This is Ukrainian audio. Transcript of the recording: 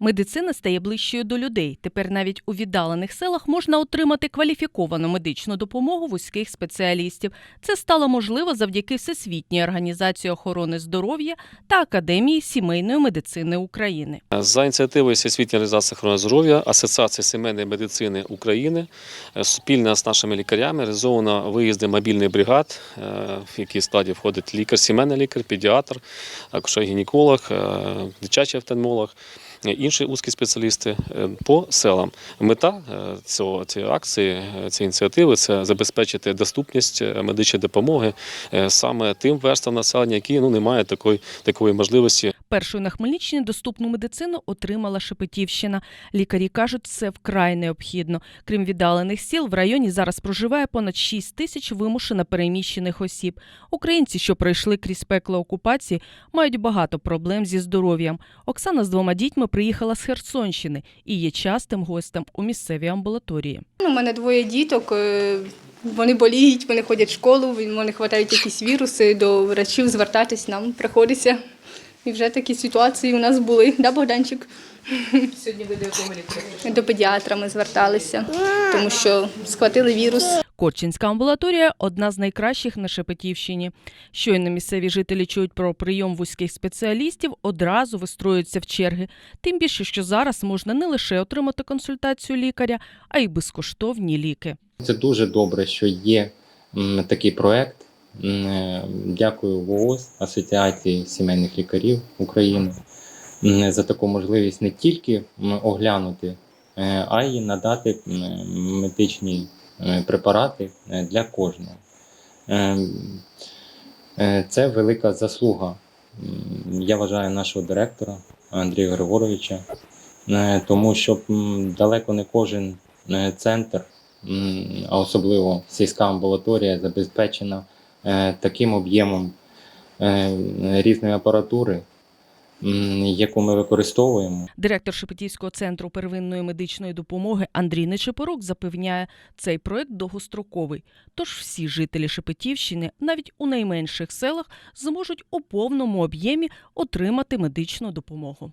Медицина стає ближчою до людей. Тепер навіть у віддалених селах можна отримати кваліфіковану медичну допомогу вузьких спеціалістів. Це стало можливо завдяки Всесвітній організації охорони здоров'я та Академії сімейної медицини України. За ініціативою Всесвітньої організації охорони здоров'я, Асоціації сімейної медицини України е, спільно з нашими лікарями реалізовано виїзди мобільних бригад, е, в які складі входить лікар, сімейний лікар, педіатр, також гінеколог, е, дитячий офтальмолог. Інші узкі спеціалісти е, по селам. Мета е, цього цієї акції, е, цієї ініціативи це забезпечити доступність медичної допомоги саме тим верстам населення, які ну не мають такої такої можливості Першою на Хмельниччині доступну медицину отримала Шепетівщина. Лікарі кажуть, це вкрай необхідно. Крім віддалених сіл, в районі зараз проживає понад 6 тисяч вимушено переміщених осіб. Українці, що пройшли крізь пекло окупації, мають багато проблем зі здоров'ям. Оксана з двома дітьми приїхала з Херсонщини і є частим гостем у місцевій амбулаторії. Ну, У мене двоє діток. е, Вони боліють, вони ходять в школу, вони хватають якісь віруси, до врачів звертатись нам приходиться. І вже такі ситуації у нас були, да, Богданчик? Сьогодні ви до якого лікаря? До педіатра ми зверталися, тому що схватили вірус. Корчинська амбулаторія одна з найкращих на Шепетівщині. Щойно місцеві жителі чують про прийом вузьких спеціалістів, одразу вистроюються в черги. Тим більше, що зараз можна не лише отримати консультацію лікаря, а й безкоштовні ліки. Це дуже добре, що є такий проект. Е, Дякую ВООЗ, Асоціації сімейних лікарів України за таку можливість не тільки оглянути, е, а й надати медичні е, препарати для кожного. Це велика заслуга, я вважаю, нашого директора Андрія Григоровича, тому що далеко не кожен центр а особливо сільська амбулаторія забезпечена таким об'ємом е, різної апаратури, яку ми використовуємо. Директор Шепетівського центру первинної медичної допомоги Андрій Нечепорук запевняє, цей проект довгостроковий. Тож всі жителі Шепетівщини, навіть у найменших селах, зможуть у повному об'ємі отримати медичну допомогу.